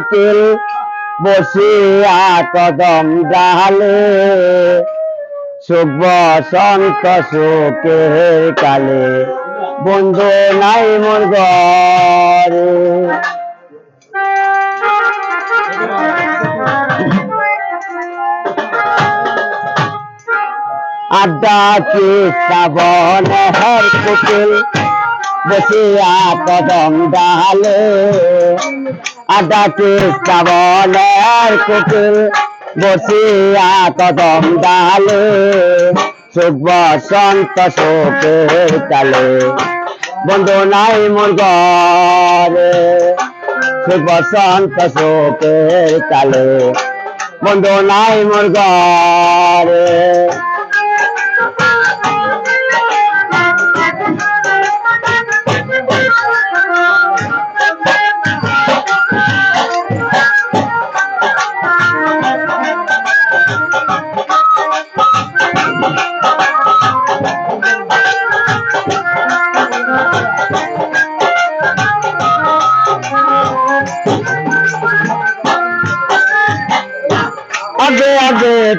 কোকিল বসিয়া কদম ডালে। সুখ বসন্ত সুখের কালে বন্ধু নাই মোর ঘরে। আড্ডা কি শ্রাবণ হর কুটিল বসিয়া কদম ডালে। কি শ্রাবণ হর কুটিল বসিয়া কদম ডালে সুখ বসন্ত শোকের কালে বন্ধু নাই মোর ঘরে সুখ বসন্ত শোকের কালে বন্ধু নাই মোর ঘরে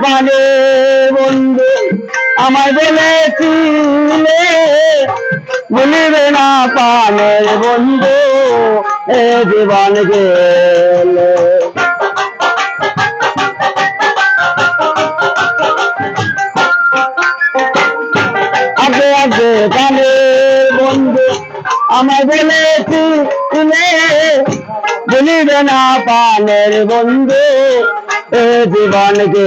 পানে বন্ধু, আমায় বলেছিলে, বলিবে না পানের বন্ধু, এ জীবন গেলে। আগে আগে পানে বন্ধু, আমায় বলেছিলে, বলিবে না পানের বন্ধু जीवन के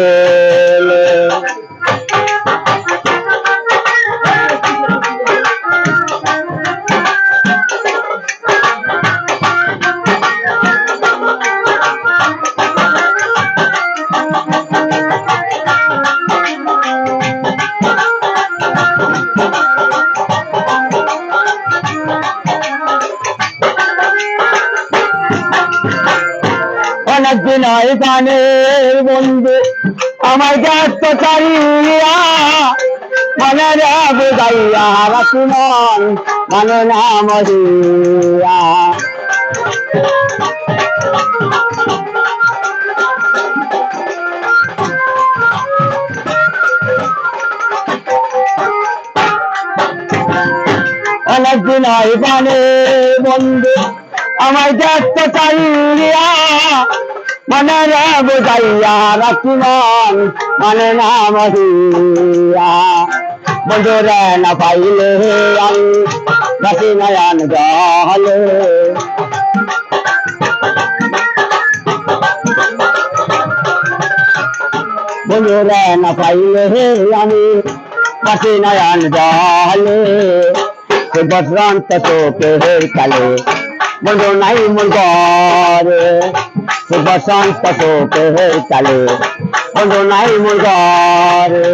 অনেকদিন হয় গানের বন্ধু। আমার গাছ মনে রে বুঝাইয়া মন, মনে নাম দিয়া অনেকদিন হয় গানের বন্ধু। আমার গাছ চারিয়া মনে রে বুঝাইয়া রাখি মন মনে নাম দিয়া বন্ধু রে না পাইলে আমি রাখি নয়ন জলে বন্ধু রে না পাইলে আমি রাখি নয়ন জলে বসন্ত চোখের কালে বন্ধু নাই মোর শুভ বসন্ত চোখের কালে। বন্ধু নাই ঘরে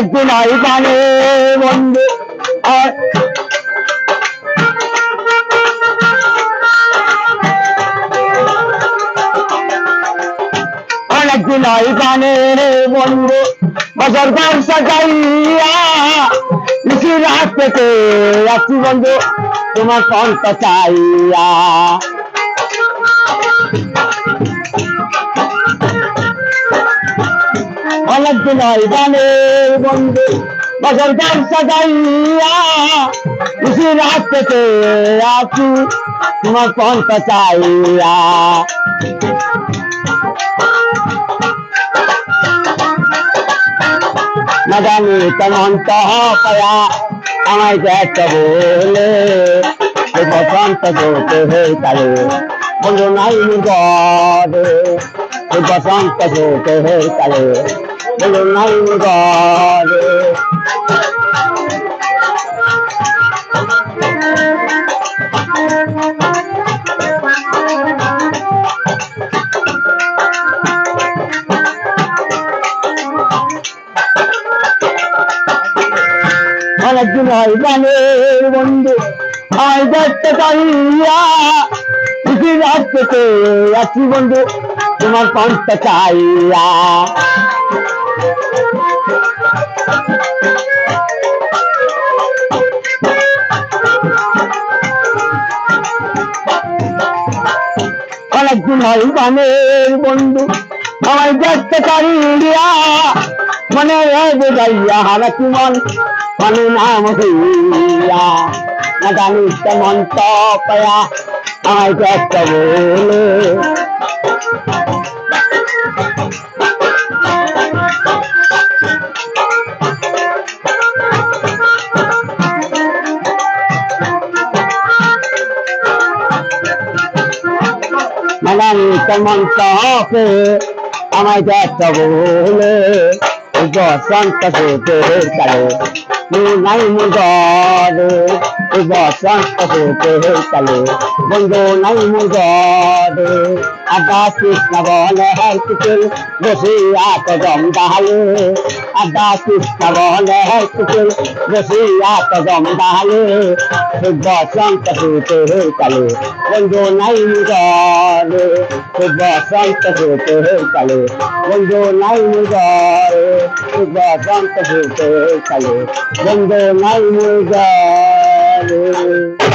অনেকদিন হয় গানে বন্ধু আর অনেকদিন হয় গানে বন্ধু বছর গান সাজাইয়া নিশি রাত থেকে আসছি বন্ধু তোমার কণ্ঠ চাইয়া অনেকদিন হয় গানের বন্ধু বছর গান সাজাইয়া খুশি রাত থেকে আসি তোমার কণ্ঠ চাইয়া না জানি কেমন পায়া আমায় দেখ বলে এ বসন্ত দোতে হয়ে কালে বন্ধু নাই গড়ে এ বসন্ত দোতে হয়ে কালে গড়ে অনেকদিন হয় গানের বন্ধু আমায় দেখতে খুশি রাখতে আছি বন্ধু তোমার কণ্ঠ চাইয়া অনেকদিন হয় গানের বন্ধু আমায় দেখতে পারিয়া মনে রেগে যাইয়া হারাকি মন মনে নাম হইয়া না জানি কেমন তপয়া আমায় দেখতে বলে মানানি কেমন তপে আমায় দেখতে বলে দশ কালে নাই মুগরে বসন্ত হতে কালে বন্ধু নাই মুগরে আদা কৃষ্ণ বলে হর কুকুল বসিয়া কদম ডালে আদা কৃষ্ণ বলে হর কুকুল বসিয়া কদম ডালে বসন্ত হতে কালে বন্ধু নাই মুগরে বসন্ত হতে কালে বন্ধু নাই মুগরে বসন্ত হতে কালে বন্ধু নাই মুগরে